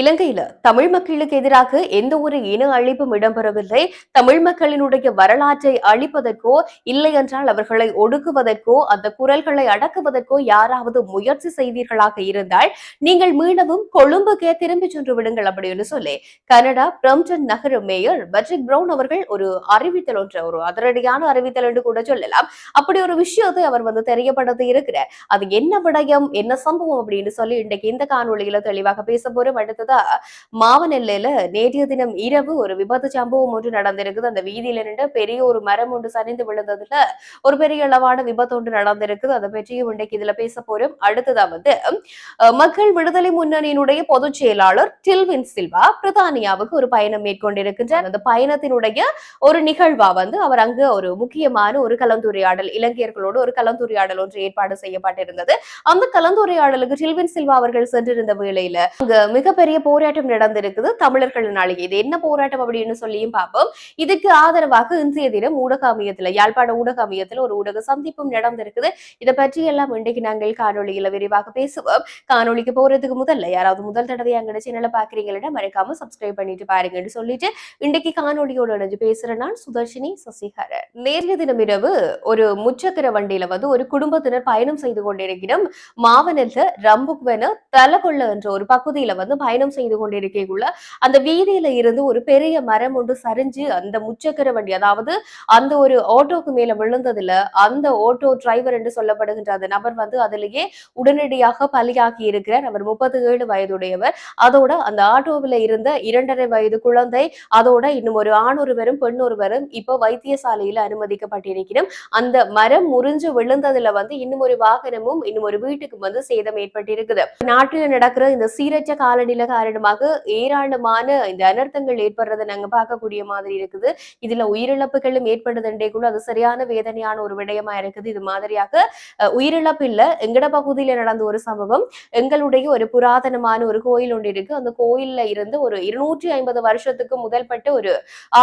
இலங்கையில தமிழ் மக்களுக்கு எதிராக எந்த ஒரு இன அழிப்பும் இடம்பெறவில்லை. தமிழ் மக்களினுடைய வரலாற்றை அழிப்பதற்கோ இல்லை என்றால் அவர்களை ஒடுக்குவதற்கோ அந்த குரல்களை அடக்குவதற்கோ யாராவது முயற்சி செய்வீர்களாக இருந்தால் நீங்கள் மீளவும் கொழும்புக்கே திரும்பி சென்று விடுங்கள் அப்படின்னு சொல்லி. கனடா பிரம்டன் நகர மேயர் பட்ரிக் பிரவுன் அவர்கள் ஒரு அறிவித்தல் ஒன்று ஒரு அதிரடியான அறிவித்தல் என்று கூட சொல்லலாம். அப்படி ஒரு விஷயத்தை அவர் வந்து தெரியப்படுத்தி இருக்கிறார். அது என்ன விடயம் என்ன சம்பவம் அப்படின்னு சொல்லி இன்றைக்கு இந்த காணொலியில தெளிவாக பேச போறோம். அடுத்ததா மாவனெல்லையில நேற்றைய தினம் இரவு ஒரு விபத்து சம்பவம் ஒன்று நடந்திருக்குது. அந்த வீதியில நின்று பெரிய ஒரு மரம் ஒன்று சரிந்து விழுந்ததுல ஒரு பெரிய அளவான விபத்து ஒன்று நடந்திருக்குது. அதை பற்றியும் இன்றைக்கு இதுல பேச போறோம். அடுத்ததா வந்து மக்கள் விடுதலை முன்னணியினுடைய பொதுச் செயலாளர் டில்வின் சில்வா பிரித்தானியாவுக்கு ஒரு பயணம் மேற்கொண்டிருக்கின்றார். அந்த பயணத்தினுடைய ஒரு நிகழ்வா வந்து அவர் அங்கு ஒரு முக்கியமான ஒரு கலந்துரையாடல் இலங்கையர்களோடு ஒரு கலந்துரையாடல் ஒன்று ஏற்பாடு செய்யப்பட்டிருந்தது. அந்த கலந்துரையாடலுக்கு டில்வின் சில்வா அவர்கள் சென்றிருந்த வேளையில அங்கு மிகப்பெரிய போராட்டம் நடந்திருக்குது. தமிழர்களினாலேயே இது என்ன போராட்டம் அப்படின்னு சொல்லியும் பார்ப்போம். இதுக்கு ஆதரவாக இன்றைய தினம் ஊடக அமையத்துல யாழ்ப்பாண ஊடக அமையத்துல ஒரு ஊடக சந்திப்பும் நடந்திருக்குது. இதை பற்றி எல்லாம் இன்றைக்கு நாங்கள் காணொலியில விரிவாக பேசுவோம். காணொலிக்கு போறதுக்கு முதல்ல யாராவது முதல் தடவை எங்க சேனலை பாக்குறீங்கன்னா மறக்காம சப்ஸ்கிரைப் பண்ணிட்டு பாருங்கன்னு சொல்லிட்டு இன்றைக்கு காணொளியோட இணைஞ்சு பேசுற நான் சுதர்ஷினி சசிகர நேற்றைய தினம் இரவு ஒரு முச்சக்கர வண்டியில வந்து ஒரு குடும்பத்தினர் பயணம் செய்து கொண்டிருக்கிறோம் மாவனல்ல ரம்புக்வென தலகொள்ள என்ற ஒரு பகுதியில வந்து பயணம் செய்து கொண்டிருக்கக்குள்ள அந்த வீதியில இருந்து ஒரு பெரிய மரம் ஒன்று சரிஞ்சு அந்த முச்சக்கர வண்டி அதாவது அந்த ஒரு ஆட்டோக்கு மேல விழுந்ததுல அந்த ஆட்டோ டிரைவர் என்று சொல்லப்படுகின்ற அந்த நபர் வந்து அதிலேயே உடனடியாக பலியாகி இருக்கிறார். அவர் முப்பத்தி ஏழு வயதுடையவர். அதோட அந்த ஆட்டோவில் இருந்த இரண்டரை வயது குழந்தை அதோட இன்னும் ஒரு ஆண் ஒருவரும் பெண் ஒருவரும் இப்போ வைத்தியசாலையில அனுமதிக்கப்பட்டிருக்கிறோம். அந்த மரம் முறிஞ்சு விழுந்ததுல வந்து இன்னும் ஒரு வாகனமும் இன்னும் ஒரு வீட்டுக்கு வந்து சேதம் ஏற்பட்டிருக்குது. நாட்டில் நடக்கிற இந்த சீரற்ற காலநிலை காரணமாக ஏராளமான இந்த அனர்த்தங்கள் ஏற்படுறதை நாங்க பார்க்கக்கூடிய மாதிரி இருக்குது. இதுல உயிரிழப்புகளும் ஏற்படுதுன்றே கூட அது சரியான வேதனையான ஒரு விடயமா இருக்குது. இது மாதிரியாக உயிரிழப்பு இல்ல எங்கட பகுதியில நடந்த ஒரு சம்பவம். எங்களுடைய ஒரு புராதனமான ஒரு கோயில் ஒன்று இருக்கு. அந்த கோயில்ல இருந்து ஒரு இருநூற்றி ஐம்பது வருஷத்துக்கு முதல்பட்டு ஒரு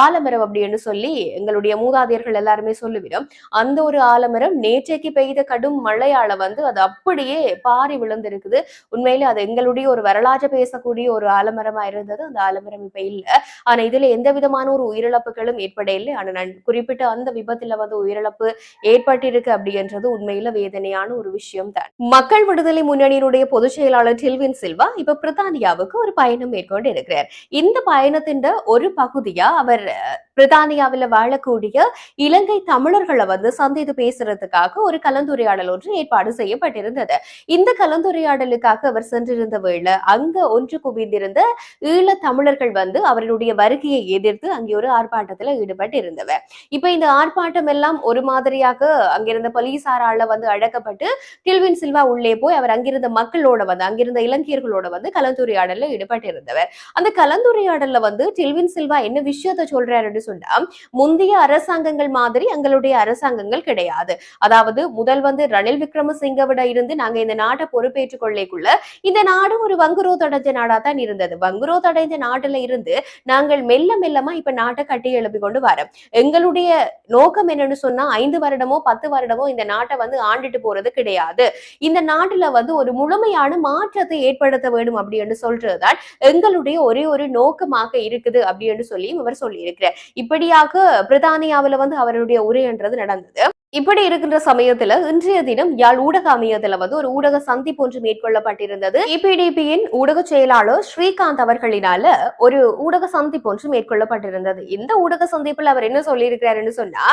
ஆலமரம் அப்படின்னு சொல்லி எங்களுடைய மூதாதையர்கள் எல்லாருமே சொல்லுவிடும். அந்த ஒரு ஆலமரம் நேற்றைக்கு பெய்த கடும் மழையால வந்து அது அப்படியே பாரி விழுந்திருக்குது. உண்மையிலே அது எங்களுடைய ஒரு வரலாற்று பேசக்கூடிய ஒரு ஆலமரமா இருந்தது. அந்த ஆலமரம் இப்ப இல்ல. ஆனா இதுல எந்த விதமான ஒரு உயிரிழப்புகளும் ஏற்பட இல்லை. ஆனா நான் குறிப்பிட்ட அந்த விபத்துல வந்து உயிரிழப்பு ஏற்பட்டிருக்கு அப்படின்றது உண்மையில வேதனையான ஒரு விஷயம் தான். மக்கள் விடுதலை முன்னணியினுடைய பொதுச் செயலாளர் டில்வின் சில்வா இப்ப பிரித்தானியாவுக்கு ஒரு பயணம் மேற்கொண்டு இருக்கிறார் இந்த பயணத்தின் ஒரு பகுதியா அவர் அஹ், பிரித்தானியாவில் வாழக்கூடிய இலங்கை தமிழர்களை வந்து சந்தித்து பேசுறதுக்காக ஒரு கலந்துரையாடல் ஒன்று ஏற்பாடு செய்யப்பட்டிருந்தது. இந்த கலந்துரையாடலுக்காக அவர் சென்றிருந்த வேளை அங்க ஒன்று குவிந்திருந்த ஈழ தமிழர்கள் வந்து அவருடைய வருகையை எதிர்த்து அங்கே ஒரு ஆர்ப்பாட்டத்துல ஈடுபட்டு இருந்தவர் இப்ப இந்த ஆர்ப்பாட்டம் எல்லாம் ஒரு மாதிரியாக அங்கிருந்த போலீசாரால வந்து அழைக்கப்பட்டு கில்வின் சில்வா உள்ளே போய் அவர் அங்கிருந்த மக்களோட வந்து அங்கிருந்த இலங்கையர்களோட வந்து கலந்துரையாடல ஈடுபட்டு இருந்தவர் அந்த கலந்துரையாடல்ல வந்து டில்வின் சில்வா என்ன விஷயத்த சொல்றாருன்னு சொன்னா முந்தைய அரசாங்கங்கள் மாதிரி எங்களுடைய அரசாங்கங்கள் கிடையாது. அதாவது முதல் வந்து ரணில் விக்ரமசிங்கவிட இருந்து நாங்க இந்த நாட்டை பொறுப்பேற்றுக் கொள்ளைக்குள்ள இந்த நாடு ஒரு வங்குரோ அடைஞ்ச நாடு தான் இருந்தது. வங்குரோத் அடைஞ்ச நாட்டுல இருந்து நாங்கள் மெல்ல மெல்லமா இப்ப நாட்டை கட்டி எழுப்பி கொண்டு வரோம். எங்களுடைய நோக்கம் என்னன்னு சொன்னா ஐந்து வருடமோ பத்து வருடமோ இந்த நாட்டை வந்து ஆண்டுட்டு போறது கிடையாது. இந்த நாட்டுல வந்து ஒரு முழுமையான மாற்றத்தை ஏற்படுத்த வேண்டும் அப்படின்னு சொல்றதுதான் எங்களுடைய ஒரே ஒரு நோக்கமாக இருக்குது அப்படின்னு சொல்லியும் இவர் சொல்லியிருக்கிறார். இப்படியாக பிரித்தானியாவில வந்து அவருடைய உரைன்றது நடந்தது. இப்படி இருக்கின்ற சமயத்துல இன்றைய தினம் யாழ் ஊடக அமையத்துல வந்து ஒரு ஊடக சந்திப்பு ஒன்று மேற்கொள்ளப்பட்டிருந்தது. இபிடிபியின் ஊடக செயலாளர் ஸ்ரீகாந்த் அவர்களினால ஒரு ஊடக சந்திப்பு ஒன்று மேற்கொள்ளப்பட்டிருந்தது. இந்த ஊடக சந்திப்புல அவர் என்ன சொல்லியிருக்கிறாருன்னு சொன்னா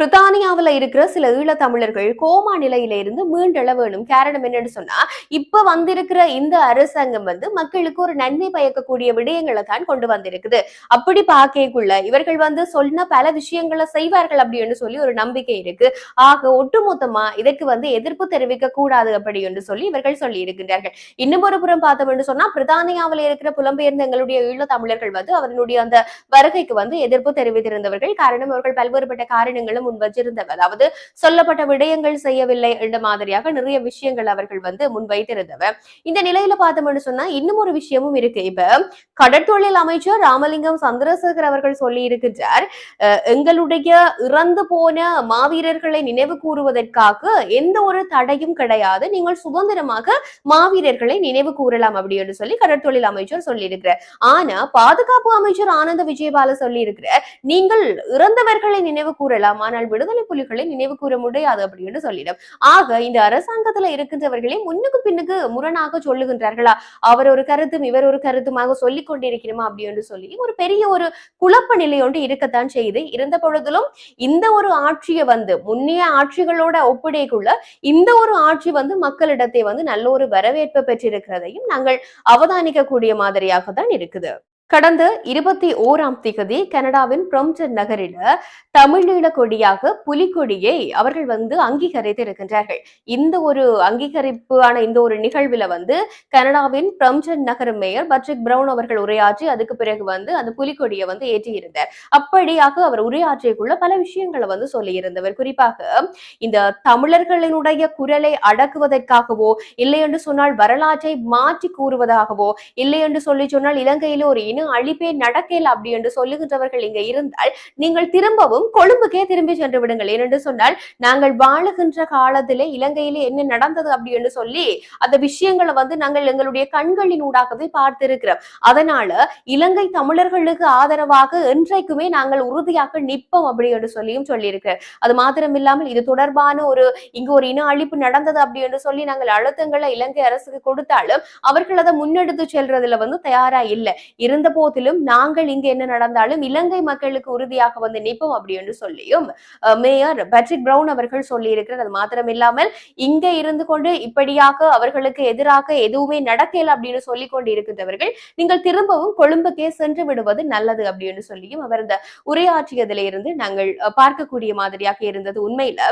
பிரித்தானியாவில் இருக்கிற சில ஈழத்தமிழர்கள் கோமா நிலையில இருந்து மீண்டெழ வேணும். காரணம் என்னன்னு சொன்னா இப்ப வந்திருக்கிற இந்த அரசாங்கம் வந்து மக்களுக்கு ஒரு நன்மை பயக்கக்கூடிய விடயங்களை தான் கொண்டு வந்திருக்குது. அப்படி பார்க்கக்குள்ள இவர்கள் வந்து சொன்ன பல விஷயங்களை செய்வார்கள் அப்படின்னு சொல்லி ஒரு நம்பிக்கை இருக்கு. ஆக ஒட்டுமொத்தமா இதற்கு வந்து எதிர்ப்பு தெரிவிக்க கூடாது அப்படி என்று சொல்லி இவர்கள் சொல்லி இருக்கின்றார்கள். இன்னும் ஒரு புறம் பார்த்தோம் என்று சொன்னா பிரித்தானியாவில் இருக்கிற புலம்பெயர்ந்த எங்களுடைய ஈழத்தமிழர்கள் வந்து அவர்களுடைய அந்த வருகைக்கு வந்து எதிர்ப்பு தெரிவித்திருந்தவர்கள். காரணம் அவர்கள் பல்வேறுபட்ட காரணங்களும் முன் வச்சிருந்தவர் அதாவது சொல்லப்பட்ட விடயங்கள் செய்யவில்லை என்ற மாதிரியாக நிறைய விஷயங்கள் அவர்கள் வந்து முன்வைத்திருந்தவ இந்த நிலையில பார்த்தோம்னு சொன்னா இன்னும் ஒரு விஷயமும் இருக்கு. இப்ப கடற்தொழில் அமைச்சர் ராமலிங்கம் சந்திரசேகர் அவர்கள் சொல்லி இருக்கின்றார் எங்களுடைய இறந்து போன மாவீரர்களை நினைவு கூறுவதற்காக எந்த ஒரு தடையும் கிடையாது. நீங்கள் சுதந்திரமாக மாவீரர்களை நினைவு கூறலாம் அப்படின்னு சொல்லி கடற்தொழில் அமைச்சர் சொல்லியிருக்கிறார். ஆனா பாதுகாப்பு அமைச்சர் ஆனந்த விஜயபால சொல்லி இருக்கிற நீங்கள் இறந்தவர்களை நினைவு கூறலாம். ஆனால் விடுதலை புலிகளை நினைவு கூற முடியாது அப்படின்னு சொல்லிடும். ஆக இந்த அரசாங்கத்துல இருக்கின்றவர்களே முன்னுக்கு பின்னுக்கு முரணாக சொல்லுகின்றார்களா? அவர் ஒரு கருத்தும் இவர் ஒரு கருத்துமாக சொல்லிக் கொண்டிருக்கிறோமா அப்படின்னு சொல்லி ஒரு பெரிய ஒரு குழப்ப நிலை ஒன்று இருக்கத்தான் செய்யுது இருந்த பொழுதிலும் இந்த ஒரு ஆட்சியை வந்து முன்னைய ஆட்சிகளோட ஒப்பிடைக்குள்ள இந்த ஒரு ஆட்சி வந்து மக்களிடத்தை வந்து நல்ல ஒரு வரவேற்பு பெற்றிருக்கிறதையும் நாங்கள் அவதானிக்கக்கூடிய மாதிரியாக தான் இருக்குது. கடந்த இருபத்தி ஓராம் திகதி கனடாவின் பிரம்டன் நகரில தமிழீழ கொடியாக புலிக்கொடியை அவர்கள் வந்து அங்கீகரித்து இருக்கின்றார்கள் இந்த ஒரு அங்கீகரிப்பான இந்த ஒரு நிகழ்வுல வந்து கனடாவின் பிரம்டன் நகர் மேயர் பட்ரிக் பிரவுன் அவர்கள் உரையாற்றி அதுக்கு பிறகு வந்து அந்த புலிக்கொடியை வந்து ஏற்றியிருந்தார். அப்படியாக அவர் உரையாற்றியக்குள்ள பல விஷயங்களை வந்து சொல்லியிருந்தவர். குறிப்பாக இந்த தமிழர்களினுடைய குரலை அடக்குவதற்காகவோ இல்லை என்று சொன்னால் வரலாற்றை மாற்றி கூறுவதாகவோ இல்லை என்று சொல்லி சொன்னால் இலங்கையில ஒரு இன இன்னும் அழிப்பே நடக்கல அப்படி என்று சொல்லுகின்றவர்கள் இங்க இருந்தால் நீங்கள் திரும்பவும் கொழும்புக்கே திரும்பி சென்று விடுங்கள். ஏனென்று சொன்னால் நாங்கள் வாழுகின்ற காலத்திலே இலங்கையிலே என்ன நடந்தது அப்படி என்று சொல்லி அந்த விஷயங்களை வந்து நாங்கள் எங்களுடைய கண்களின் ஊடாகவே பார்த்திருக்கிறோம். அதனால இலங்கை தமிழர்களுக்கு ஆதரவாக என்றைக்குமே நாங்கள் உறுதியாக நிற்போம் அப்படி என்று சொல்லியும் சொல்லியிருக்கிறார் அது மாத்திரம் இல்லாமல் இது தொடர்பான ஒரு இங்கு ஒரு இன அழிப்பு நடந்தது அப்படி என்று சொல்லி நாங்கள் அழுத்தங்களை இலங்கை அரசுக்கு கொடுத்தாலும் அவர்கள் அதை முன்னெடுத்து செல்றதுல வந்து தயாரா இல்லை. இருந்த போதிலும் நாங்கள் இங்கு என்ன நடந்தாலும் இலங்கை மக்களுக்கு உறுதியாக வந்து நிற்போம் அப்படி என்று சொல்லியும் மேயர் பேட்ரிக் பிரவுன் அவர்கள் சொல்லி இருக்கிறது அது மாத்திரம் இல்லாமல் இங்க இருந்து கொண்டு இப்படியாக அவர்களுக்கு எதிராக எதுவுமே நடக்கல அப்படின்னு சொல்லி கொண்டு இருக்கின்றவர்கள் நீங்கள் திரும்பவும் கொழும்புக்கே சென்று விடுவது நல்லது அப்படின்னு சொல்லியும் அவர் இந்த உரையாற்றியதிலிருந்து நாங்கள் பார்க்கக்கூடிய மாதிரியாக இருந்தது உண்மையில.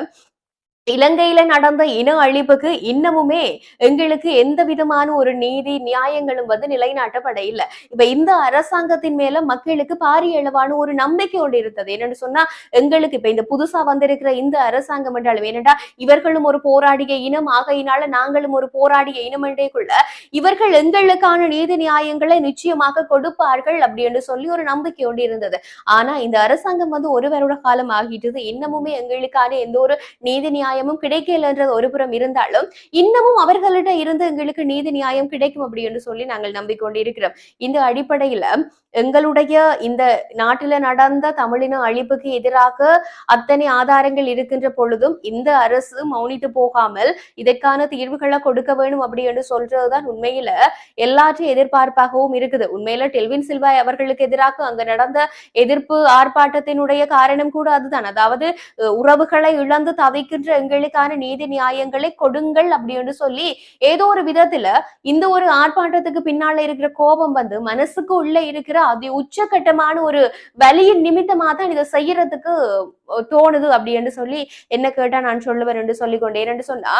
இலங்கையில நடந்த இன அழிப்புக்கு இன்னமுமே எங்களுக்கு எந்த விதமான ஒரு நீதி நியாயங்களும் வந்து நிலைநாட்டப்பட இல்லை. இப்ப இந்த அரசாங்கத்தின் மேல மக்களுக்கு பாரிய அளவான ஒரு நம்பிக்கை ஒன்று இருந்தது. என்னன்னு சொன்னா எங்களுக்கு இப்ப இந்த புதுசா வந்திருக்கிற இந்த அரசாங்கம் என்றாலும் ஏனென்றா இவர்களும் ஒரு போராடிய இனம் ஆகையினால நாங்களும் ஒரு போராடிய இனம் என்றேக்குள்ள இவர்கள் எங்களுக்கான நீதி நியாயங்களை நிச்சயமாக கொடுப்பார்கள் அப்படி என்று சொல்லி ஒரு நம்பிக்கை ஒன்று இருந்தது. ஆனா இந்த அரசாங்கம் வந்து ஒரு வருட காலம் ஆகிட்டது. இன்னமுமே எங்களுக்கான எந்த ஒரு நீதி நியாயமும் கிடைக்கலன்றது ஒரு புறம் இருந்தாலும் இன்னமும் அவர்களிட இருந்து எங்களுக்கு நீதி நியாயம் கிடைக்கும் அப்படின்னு சொல்லி நாங்கள் நம்பிக்கொண்டிருக்கிறோம். இந்த அடிப்படையில எங்களுடைய இந்த நாட்டில நடந்த தமிழின அழிப்புக்கு எதிராக அத்தனை ஆதாரங்கள் இருக்கின்ற பொழுதும் இந்த அரசு மௌனித்து போகாமல் இதற்கான தீர்வுகளை கொடுக்க வேணும் அப்படின்னு சொல்றதுதான் உண்மையில எல்லாற்றையும் எதிர்பார்ப்பாகவும் இருக்குது. உண்மையில டெல்வின் சில்வாய் அவர்களுக்கு எதிராக அங்க நடந்த எதிர்ப்பு ஆர்ப்பாட்டத்தினுடைய காரணம் கூட அதுதான். அதாவது உறவுகளை இழந்து தவிக்கின்ற எங்களுக்கான நீதி நியாயங்களை கொடுங்கள் அப்படி என்று சொல்லி ஏதோ ஒரு விதத்துல இந்த ஒரு ஆர்ப்பாட்டத்துக்கு பின்னால இருக்கிற கோபம் வந்து மனசுக்கு உள்ள இருக்கிற அதி உச்சகட்டமான ஒரு வலியின் நிமித்தமா தான் இதை செய்யறதுக்கு தோணுது அப்படி என்று சொல்லி என்ன கேட்டா நான் சொல்லுவேன் என்று சொல்லிக்கொண்டேன் என்று சொன்னா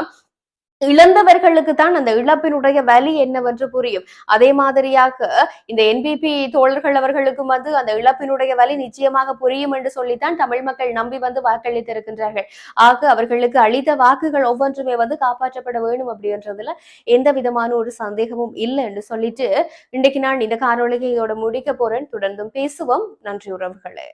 இழந்தவர்களுக்கு தான் அந்த இழப்பினுடைய வலி என்னவென்று புரியும். அதே மாதிரியாக இந்த என்பிபி தோழர்கள் அவர்களுக்கும் வந்து அந்த இழப்பினுடைய வலி நிச்சயமாக புரியும் என்று சொல்லித்தான் தமிழ் மக்கள் நம்பி வந்து வாக்களித்திருக்கின்றார்கள். ஆக அவர்களுக்கு அளித்த வாக்குகள் ஒவ்வொன்றுமே வந்து காப்பாற்றப்பட வேணும் அப்படின்றதுல எந்த விதமான ஒரு சந்தேகமும் இல்லை என்று சொல்லிட்டு இன்றைக்கு நான் இந்த காணொலியை இதோட முடிக்க போறேன். தொடர்ந்தும் பேசுவோம். நன்றி உறவுகளே.